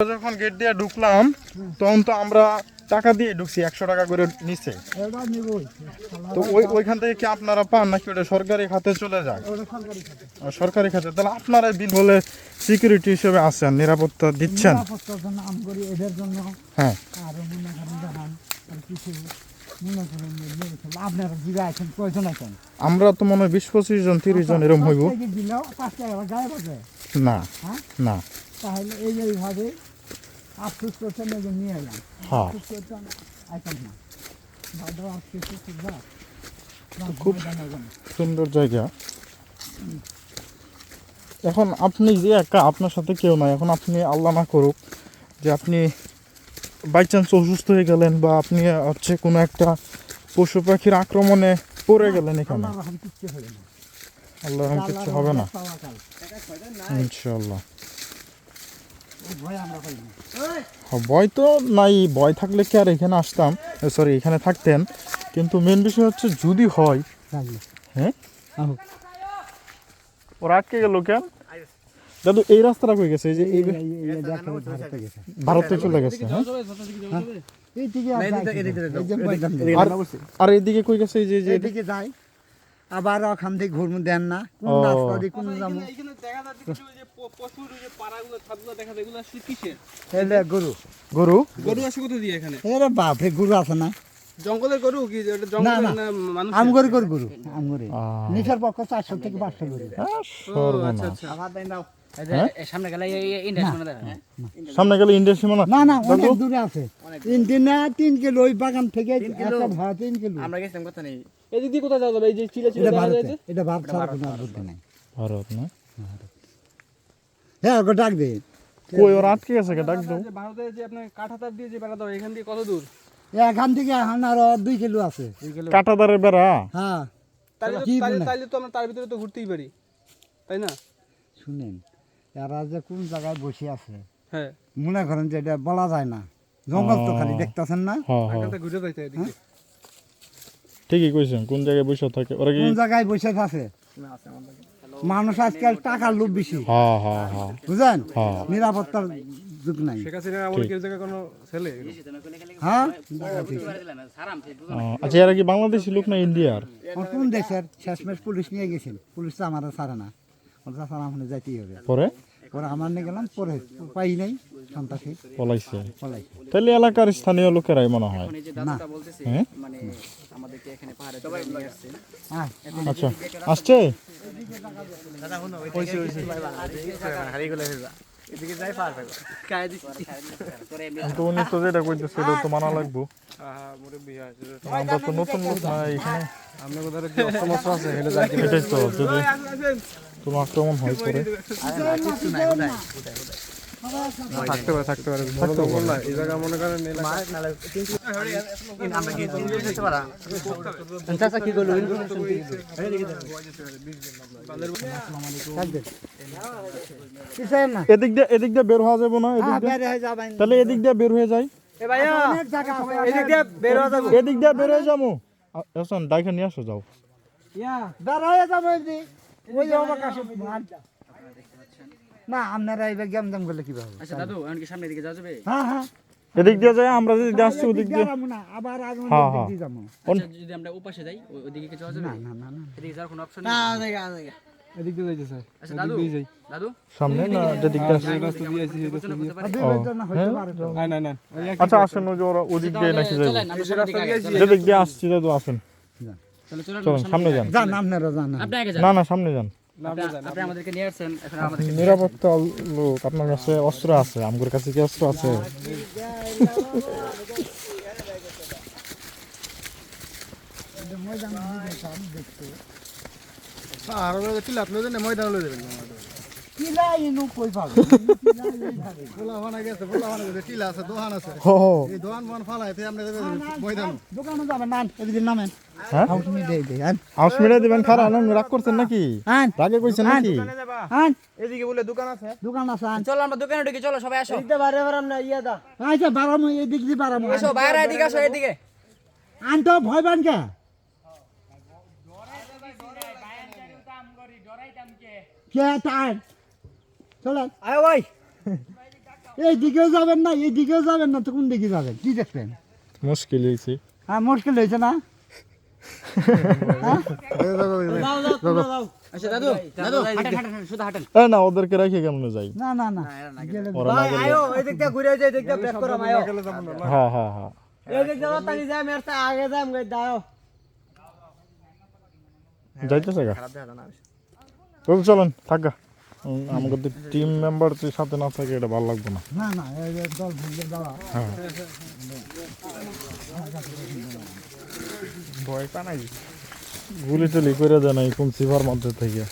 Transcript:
যখন গেট দিয়ে ঢুকলাম তখন তো আমরা টাকা দিয়ে ঢুকছি একশো টাকা করে নিচে। তো ওই ওইখান থেকে কি আপনারা পান নাকি ওটা সরকারি খাতে চলে যায়? সরকারি খাতে। তাহলে আপনারা বিল বলে সিকিউরিটি হিসেবে আছেন নিরাপত্তা দিচ্ছেন? হ্যাঁ। আমরা তো মনে হয় বিশ পঁচিশ জন তিরিশ জন এরকম হইব। না হ্যাঁ? না। তাহলে এই যে এইভাবে আফসোস করছেন এই যে নিয়ে এলাম আফসোস করছেন আইতাম না। বাদও আফসোস করছে যা খুব সুন্দর জায়গা। এখন আপনি যে একা আপনার সাথে কেউ নাই। এখন আপনি আল্লাহ না করুক যে আপনি বাই চান্স অসুস্থ হয়ে গেলেন বা আপনি হচ্ছে কোনো একটা পশু পাখির আক্রমণে পড়ে গেলেন এখানে। আল্লাহ কিচ্ছু হবে না। ইনশাল্লাহ ভয় আমরা পাই না হ্যাঁ, ভয় তো নাই ভয় থাকলে কি আর এখানে আসতাম? সরি এখানে থাকতেন। কিন্তু মেন বিষয় হচ্ছে যদি হয় হ্যাঁ? আহো ওরা আটকে গেল কেন? দাদু এই রাস্তাটা কই গেছে? এই যে এই ভারতে চলে গেছে হ্যাঁ? আর যায় কি? এই যে ময়দান দিয়ে। আর আর এইদিকে কই গেছে? এই যে এইদিকে যায় আবার ওখান থেকে ঘুরমু দেন না। কোন রাস্তা দিয়ে যাব এলে গরু। গরু? গরু দিয়ে এখানে? এরে বাপরে গরু আছে না। জঙ্গলের গরু কি? জঙ্গলের মানুষ গরু গরু। পক্ষ থেকে পাঁচশো গরু। হ্যাঁ, সর্বনাশ হ্যাঁ? সামনে গেলে ইন্ডাস্ট্রি মনে সামনে গেলে ইন্ডিয়া সীমানা না না অনেক দূরে আছে। কিলো ওই বাগান থেকে একটা ভাড়া তিন কিলো। আমরা গেছিলাম কথা নেই এদিক দিয়ে কোথায় যাওয়া যাবে? এই যে চিলে চিলে দেখা যাচ্ছে এটা ভারত ছাড়া কোনো আর বুদ্ধি নাই। ভারত না? হ্যাঁ ওকে ডাক দে। কই ওরা আটকে গেছে কে? ডাক দাও। ভারতে যে আপনার কাঠাতার দিয়ে যে বেড়া দাও এখান দিয়ে কত দূর? এখান থেকে এখন আরও দুই কিলো আছে। কাটাদারের বেড়া? হ্যাঁ। তাইলে তো- কি তাইলে বলে? তাইলে তো আমরা তার ভিতরে তো ঘুরতেই পারি তাই না? শুনেন এরা যে কোন জায়গায় বসে আছে হ্যাঁ। মনে করেন যে এটা বলা যায় না। জঙ্গল তো খালি দেখতেছেন না? হ্যাঁ হ্যাঁ। ঘুরে যাইতে ঠিকই কইছেন কোন জায়গায় বসে থাকে? ওরা কি কোন জায়গায় বসে আছে মানুষ আজকাল টাকার লোভ বেশি। হ্যাঁ হ্যাঁ হ্যাঁ। বুঝলেন? হ্যাঁ। নিরাপত্তার যুগ নাই। শেখ হাসিনা আমাদের কেউ জায়গায় কোনো ছেলে? হ্যাঁ? সারাম আহ, আচ্ছা এরা কি বাংলাদেশি লোক না ইন্ডিয়ার? কোন দেশের? শেষমেশ পুলিশ নিয়ে গেছিল পুলিশ তো আমার ছাড়ে না। ওরা ছাড়া আমার যাইতেই হবে। পরে? পরে আমার নিয়ে গেলাম পরে পাই নাই সন্তাসী পলাইছে। পলাই তাহলে এলাকার স্থানীয় লোকেরাই মনে হয়। এই যে দাদাটা বলতেছে হ্যাঁ? আমাদেরকে এখানে পাহাড়ে তুলে নিয়ে আসছে? আচ্ছা আসছে উনি তো যেটা কইতেছে তো মানা লাগবো। আমরা তো নতুন লোক এখানে। আছে হেলে তো যদি তোমার আক্রমণ হয় পরে। থাকতে পারে থাকতে পারে বড় জঙ্গল এই জায়গা মনে করেন কিসের না এদিক দিয়ে এদিক দিয়ে বের হওয়া যাবে না? এদিক দিয়ে? হয়ে তাহলে এদিক দিয়ে বের হয়ে যাই। অনেক জায়গা আছে এদিক দিয়ে বের হওয়া যাবে। এদিক দিয়ে বের হয়ে যাব। এখন ডাইকে নিয়ে আসো যাও। বের হয়ে যাবে এদিকে। ওই যে না আপনারা এইবার গেম জাম করলে কীভাবে আচ্ছা দাদু এমনকি সামনের দিকে যাওয়া যাবে? হ্যাঁ হ্যাঁ। এদিক দিয়ে যাই আমরা যদি দিয়ে ওদিক দিয়ে না আবার হ্যাঁ, ওদিক হ্যাঁ। দিয়ে যাব। আচ্ছা যদি আমরা উপাসে যাই ওদিকে কি যাওয়া যাবে? না না না না। এদিকে যাওয়ার কোনো অপশন এদিক দিয়ে যাইতে স্যার আচ্ছা দাদু দাদু? সামনে না যেদিক দিয়ে আসছি রাস্তা দিয়ে আইছি এই দিয়ে। না না না আচ্ছা আসেন ওই যে ওরা ওদিক দিয়ে নাকি আগে যাই। যেদিক দিয়ে আসছি দাদু আসেন। চলেন চলুন সামনে যান। যান আপনারা যান আপনি আগে যান। না না সামনে যান। নিরাপত্তা লোক আপনার কাছে অস্ত্র আছে আমার কাছে কি অস্ত্র আছে? আর আপনি ময়দান লয়ে যাবেন। রাগ করছেন নাকি? আন রাগে কইছেন নাকি? এদিকে বলে দোকান আছে। দোকান আছে আন। চলো আমরা দোকানে ঢুকি চলো সবাই আসো। আচ্ছা বারামু এদিক দিয়ে বারামু এসো বাইরে এদিকে আসো এদিকে। আন তো ভয় পান কে? কে? তাই চলেন। আয় ভাই। এই দিকেও যাবেন না এই দিকেও যাবেন না তো কোন দিকে যাবেন? কি দেখবেন মুশকিল হয়েছে। হ্যাঁ মুশকিল হয়েছে না? আচ্ছা এ না ওদেরকে রেখে কেমনে যাই? না না না। ওরা না গেলে এই দিক ঘুরে যাই দিক ব্যাক করো মায়ো হ্যাঁ হ্যাঁ হ্যাঁ। এই দিক তানি আগে যাম গে দাও যাইতেছে গা। তবু থাকা আমাকে টিম মেম্বার তুই সাথে না থাকে এটা ভালো লাগবে না। না না এই যে দল হ্যাঁ। ভয় পা নাই গুলি টুলি করে দেয় নাই কোন সিভার মধ্যে থেকে।